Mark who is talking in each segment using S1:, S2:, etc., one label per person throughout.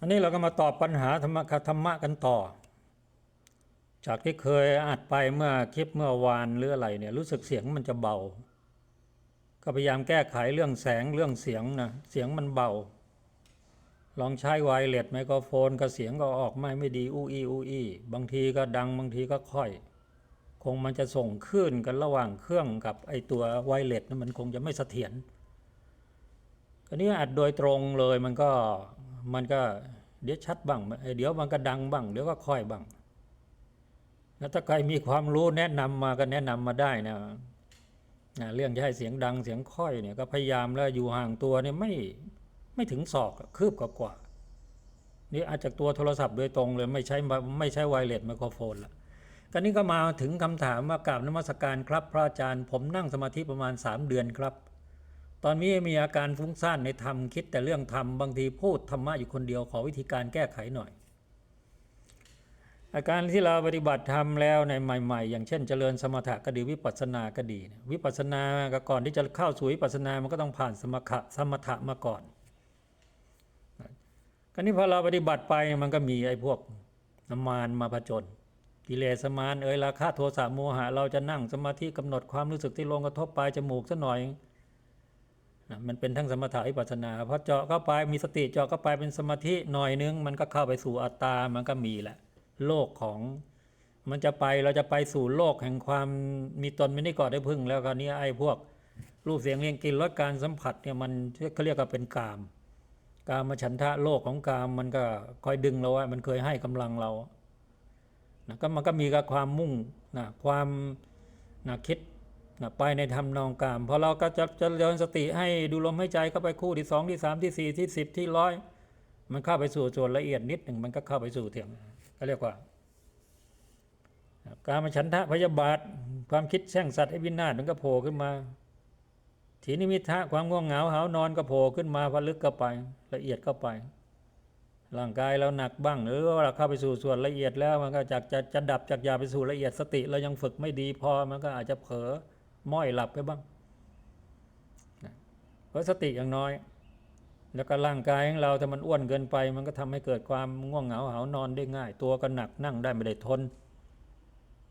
S1: อันนี้เราก็มาตอบปัญหาธรรมะธรรมะกันต่อ จากที่เคยอัดไปเมื่อคลิปเมื่อวานหรืออะไรเนี่ยรู้สึกเสียงมันจะเบา ก็พยายามแก้ไขเรื่องแสงเรื่องเสียงนะเสียงมันเบา ลองใช้ไวเลสไมโครโฟนก็เสียงก็ออกไม่ไม่ดีอู้อีอู้อีบางทีก็ดังบางทีก็ค่อย คงมันจะส่งคลื่นกันระหว่างเครื่องกับไอตัวไวเลสนั้นมันคงจะไม่เสถียรก็นี้อัดโดยตรงเลยมันก็ มันก็เดี๋ยวชัดบ้างเดี๋ยวมันก็ดังบ้างเดี๋ยวก็ค่อยบ้างแล้วถ้าใครมีความรู้แนะนำมาก็แนะนำมาได้นะนะเรื่องจะให้เสียงดังเสียงค่อยเนี่ยก็พยายามแล้วอยู่ห่างตัวเนี่ยไม่ไม่ถึงศอกคืบกว่าๆนี่อาจจากตัวโทรศัพท์โดยตรงเลยไม่ใช้ไม่ใช้ไวเลสไมโครโฟนละก็นี้ก็มาถึงคำถามว่ากราบนมัสการครับ พระอาจารย์ผมนั่งสมาธิประมาณ 3 เดือนครับ ตอนนี้มีอาการฟุ้งซ่านในธรรมคิดแต่เรื่องธรรมบางทีพูดธรรมะอยู่คนเดียวขอวิธีการแก้ไขหน่อย อาการที่เราปฏิบัติธรรมแล้วในใหม่ ๆ อย่างเช่นเจริญสมถะก็ดีวิปัสสนาก็ดี วิปัสสนาก็ก่อนที่จะเข้าสู่วิปัสสนามันก็ต้องผ่านสมถะสมถะมาก่อนก็นี้พอเราปฏิบัติไปมันก็มีไอ้พวกน้ำมานมาผจญกิเลสมานเอ่ยราคะโทสะโมหะเราจะนั่งสมาธิกำหนดความรู้สึกที่ลงกระทบปลายจมูกสัหน่อย นะมันเป็นทั้งสมถะวิปัสสนาพอเจาะเข้าไปมีสติเจาะเข้าไปเป็นสมาธิหน่อยนึง มันก็เข้าไปสู่อัตตามันก็มีแหละ โลกของมันจะไปเราจะไปสู่โลกแห่งความมีตนไม่ได้ก่อได้พึ่ง แล้วคราวนี้ไอ้พวกรูปเสียงเรียงกลินรสการสัมผัสเนี่ยมันเขาเรียกว่าเป็นกาม กามฉันทะโลกของกามมันก็คอยดึงเราไว้มันเคยให้กำลังเรานะก็มันก็มีกับความมุ่งนะความนะคิด นะไปในทำนองกามพอเราก็จะจะเจริญสติให้ดูลมให้ใจเข้าไปคู่ที่สองที่สามที่สี่ที่สิบที่ร้อยมันเข้าไปสู่ส่วนละเอียดนิดหนึ่งมันก็เข้าไปสู่เถียงก็เรียกว่า การมาฉันทะพยาบาท ความคิดแช่งสัตว์ให้วินาศมันก็โผล่ขึ้นมาทีนิมิทะความง่วงเหงาหานอนก็โผล่ขึ้นมาพลึกเข้าไป ละเอียดเข้าไป ร่างกายเราหนักบ้างหรือว่าเราเข้าไปสู่ส่วนละเอียดแล้วมันก็จากจะจะดับจากยาไปสู่ละเอียดสติเรายังฝึกไม่ดีพอมันก็อาจจะเผลอ ม้อยหลับไปบ้างนะเพราะสติอย่างน้อย แล้วก็ร่างกายของเราถ้ามันอ้วนเกินไป มันก็ทำให้เกิดความง่วงเหงาหานอนได้ง่าย ตัวก็หนักนั่งได้ไม่ได้ทน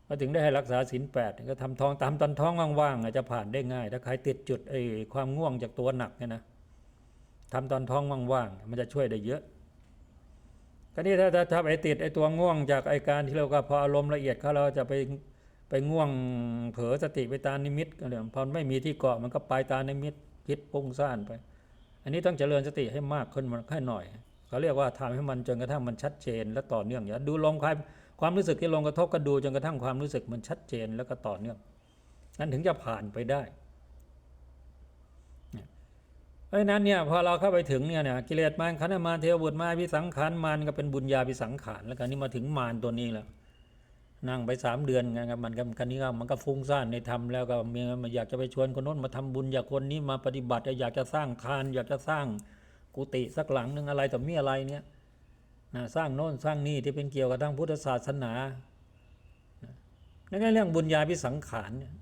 S1: ก็ถึงได้ให้รักษาศีลแปดก็ทำท้องตามตอนท้องว่างๆอาจจะผ่านได้ง่าย ถ้าใครติดจุดไอ้ความง่วงจากตัวหนักเนี่ยนะทำตอนท้องว่างๆมันจะช่วยได้เยอะก็นี่ถ้าถ้าถ้าไปติดไอ้ตัวง่วงจากไอ้การที่เราก็พออารมณ์ละเอียดเขาเราจะไป ไปง่วงเผลอสติไปตานิมิตก็เลยพอไม่มีที่เกาะมันก็ไปตานิมิตคิดปุ้งซ่านไป อันนี้ต้องเจริญสติให้มากขึ้นมันให้หน่อยเขาเรียกว่าทำให้มันจนกระทั่งมันชัดเจน และต่อเนื่องอย่าดูลมความความรู้สึกที่ลงกระทบก็ดูจนกระทั่งความรู้สึกมันชัดเจนแล้วก็ต่อเนื่องนั้นถึงจะผ่านไปได้เพราะฉะนั้นเนี่ยพอเราเข้าไปถึงเนี่ยเนี่ยกิเลสมารขันธมารเทวบุตรมาพิสังขารมารก็เป็นบุญญาพิสังขารแล้วกันนี่มาถึงมารตัวนี้แล้ว นั่งไปสามเดือนไงครับมันก็คันนี้ก็มันก็ฟุ้งซ่านในธรรมแล้วก็มีมันอยากจะไปชวนคนโน้นมาทำบุญอยากคนนี้มาปฏิบัติอยากจะสร้างทาน อยากจะสร้างกุฏิสักหลังหนึ่งอะไรแต่มีอะไรเนี่ยนะสร้างโน้นสร้างนี่ที่เป็นเกี่ยวกับทางพุทธศาสนาในเรื่องบุญญาพิสังขารเนี่ย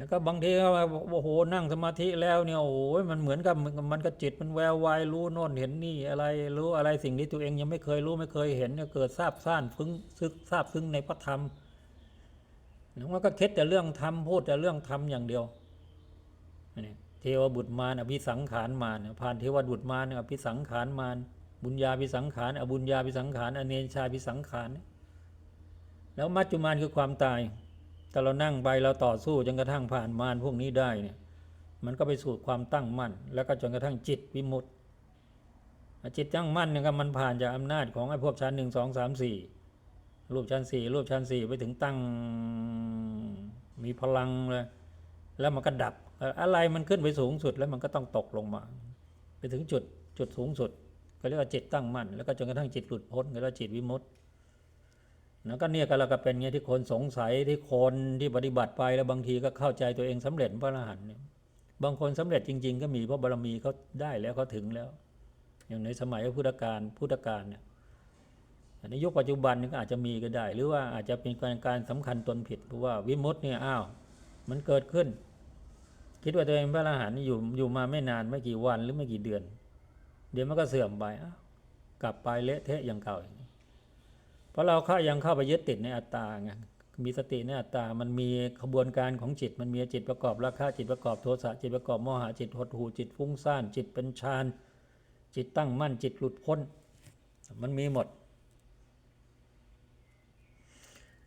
S1: แล้วก็บางทีก็ว่าโอ้โหนั่งสมาธิแล้วเนี่ยโอ้โหมันเหมือนกับมันก็จิตมันแวววายรู้โน่นเห็นนี่อะไรรู้อะไรสิ่งที่ตัวเองยังไม่เคยรู้ไม่เคยเห็นเนี่ยเกิดทราบซ่านฟึ้งซึกทราบซึ้งในพระธรรมแล้วก็คิดแต่เรื่องธรรมพูดแต่เรื่องธรรมอย่างเดียวนี่เทวบุตรมารอภิสังขารมารผ่านเทวบุตรมารอภิสังขารมารบุญญาภิสังขารอบุญญาภิสังขารอเนชาภิสังขารแล้วมัจจุมานคือความตาย ถ้าเรานั่งไปเราต่อสู้จนกระทั่งผ่านมารพวกนี้ได้เนี่ย มันก็ไปสู่ความตั้งมั่น แล้วก็จนกระทั่งจิตวิมุตติจิตตั้งมั่นเนี่ยก็มันผ่านจากอำนาจของไอ้พวกชั้นหนึ่งสองสามสี่รูปชั้นสี่รูปชั้นสี่ไปถึงตั้งมีพลังเลยแล้วมันก็ดับ อะไรมันขึ้นไปสูงสุดแล้วมันก็ต้องตกลงมา ไปถึงจุดจุดสูงสุด ก็เรียกว่าจิตตั้งมั่นแล้วก็จนกระทั่งจิตหลุดพ้นก็เรียกว่าจิตวิมุตติ นะก็เนี่ยก็เราก็เป็นเงี้ยที่คนสงสัยที่คนที่ปฏิบัติไปแล้วบางทีก็เข้าใจตัวเองสำเร็จพระอรหันต์เนี่ยบางคนสำเร็จจริง ๆ ก็มีเพราะบารมีเขาได้แล้วเขาถึงแล้ว อย่างในสมัยพุทธกาลพุทธกาลเนี่ยในยุคปัจจุบันนี่ก็อาจจะมีก็ได้ หรือว่าอาจจะเป็นการการสำคัญตนผิดเพราะว่าวิมุตต์เนี่ยอ้าวมันเกิดขึ้น คิดว่าตัวเองพระอรหันต์อยู่อยู่มาไม่นานไม่กี่วันหรือไม่กี่เดือน เดี๋ยวมันก็เสื่อมไปกลับไปเละเทะอย่างเก่าอีก เพราะเราเข้ายังเข้าไปยึดติดในอัตตาไงมีสติในอัตตา มันมีขบวนการของจิต มันมีจิตประกอบราคะจิตประกอบโทสะจิตประกอบโมหะจิตหดหูจิตฟุ้งซ่านจิตเป็นฌานจิตตั้งมั่นจิตหลุดพ้น มันมีหมด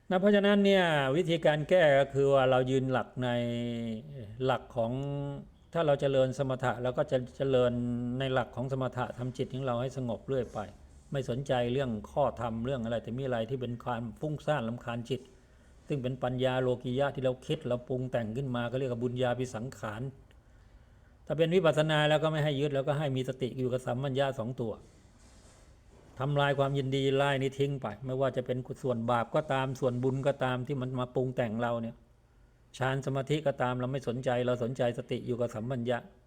S1: นะเพราะฉะนั้นเนี่ยวิธีการแก้ก็คือว่าเรายืนหลักในหลักของถ้าเราจเจริญสมถะเราก็จะเจริญในหลักของสมถะทำจิตของเราให้สงบเรื่อยไป ไม่สนใจเรื่องข้อธรรมเรื่องอะไร แต่มีอะไรที่เป็นความฟุ้งซ่านลำคาญจิต ซึ่งเป็นปัญญาโลกิยะที่เราคิดเราปรุงแต่งขึ้นมาก็เรียกว่าบุญญาพิสังขารถ้าเป็นวิปัสสนาแล้วก็ไม่ให้ยึดแล้วก็ให้มีสติอยู่กับสัมมัญญาสองตัวทำลายความยินดีไล่นี้ทิ้งไป ไม่ว่าจะเป็นส่วนบาปก็ตามส่วนบุญก็ตามที่มันมาปรุงแต่งเราเนี่ยฌานสมาธิก็ตามเราไม่สนใจ เราสนใจสติอยู่กับสัมมัญญะนะ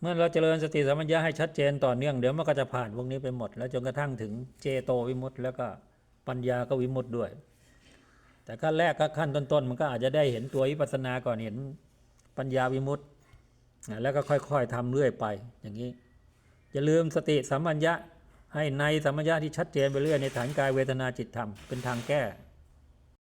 S1: เมื่อเราเจริญสติสัมมัญญะให้ชัดเจนต่อเนื่องเดี๋ยวมันก็จะผ่านพวกนี้ไปหมด แล้วจนกระทั่งถึงเจโตวิมุตติแล้วก็ปัญญาก็วิมุตติด้วย แต่ขั้นแรกก็ขั้นต้นๆมันก็อาจจะได้เห็นตัววิปัสสนาก่อนเห็นปัญญาวิมุตตินะแล้วก็ค่อย ๆทำเรื่อยไปอย่างนี้อย่าลืมสติสัมมัญญะให้ในสัมมัญญะที่ชัดเจนไปเรื่อยในฐานกายเวทนาจิตธรรมเป็นทางแก้